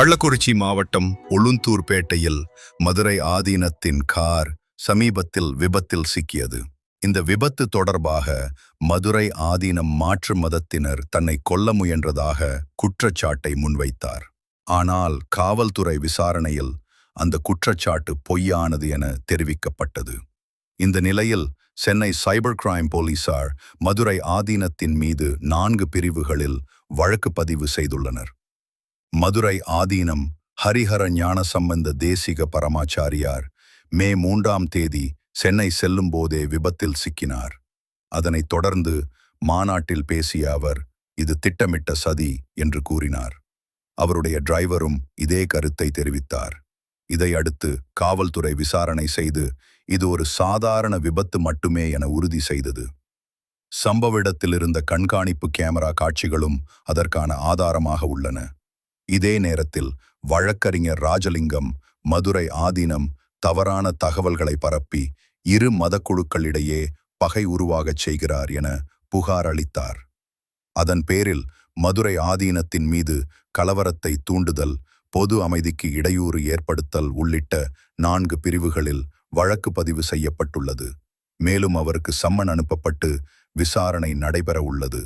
கள்ளக்குறிச்சி மாவட்டம் உளுந்தூர்பேட்டையில் மதுரை ஆதீனத்தின் கார் சமீபத்தில் விபத்தில் சிக்கியது. இந்த விபத்து தொடர்பாக மதுரை ஆதீனம் மாற்று மதத்தினர் தன்னை கொல்ல முயன்றதாக குற்றச்சாட்டை முன்வைத்தார். ஆனால் காவல்துறை விசாரணையில் அந்த குற்றச்சாட்டு பொய்யானது என தெரிவிக்கப்பட்டது. இந்த நிலையில் சென்னை சைபர் கிரைம் போலீசார் மதுரை ஆதீனத்தின் மீது நான்கு பிரிவுகளில் வழக்கு பதிவு செய்துள்ளனர். மதுரை ஆதீனம் ஹரிஹர ஞானசம்பந்த தேசிக பரமாச்சாரியார் மே மூன்றாம் தேதி சென்னை செல்லும் போதே விபத்தில் சிக்கினார். அதனைத் தொடர்ந்து மாநாட்டில் பேசிய அவர் இது திட்டமிட்ட சதி என்று கூறினார். அவருடைய டிரைவரும் இதே கருத்தை தெரிவித்தார். இதையடுத்து காவல்துறை விசாரணை செய்து இது ஒரு சாதாரண விபத்து மட்டுமே என உறுதி செய்தது. சம்பவ இடத்தில் இருந்த கண்காணிப்பு கேமரா காட்சிகளும் அதற்கான ஆதாரமாக உள்ளன. இதே நேரத்தில் வழக்கறிஞர் ராஜலிங்கம் மதுரை ஆதீனம் தவறான தகவல்களை பரப்பி இரு மதக்குழுக்களிடையே பகை உருவாகச் செய்கிறார் என புகார் அளித்தார். அதன் பேரில் மதுரை ஆதீனத்தின் மீது கலவரத்தை தூண்டுதல் பொது அமைதிக்கு இடையூறு ஏற்படுத்தல் உள்ளிட்ட நான்கு பிரிவுகளில் வழக்கு பதிவு செய்யப்பட்டுள்ளது. மேலும் அவருக்கு சம்மன் அனுப்பப்பட்டு விசாரணை நடைபெற உள்ளது.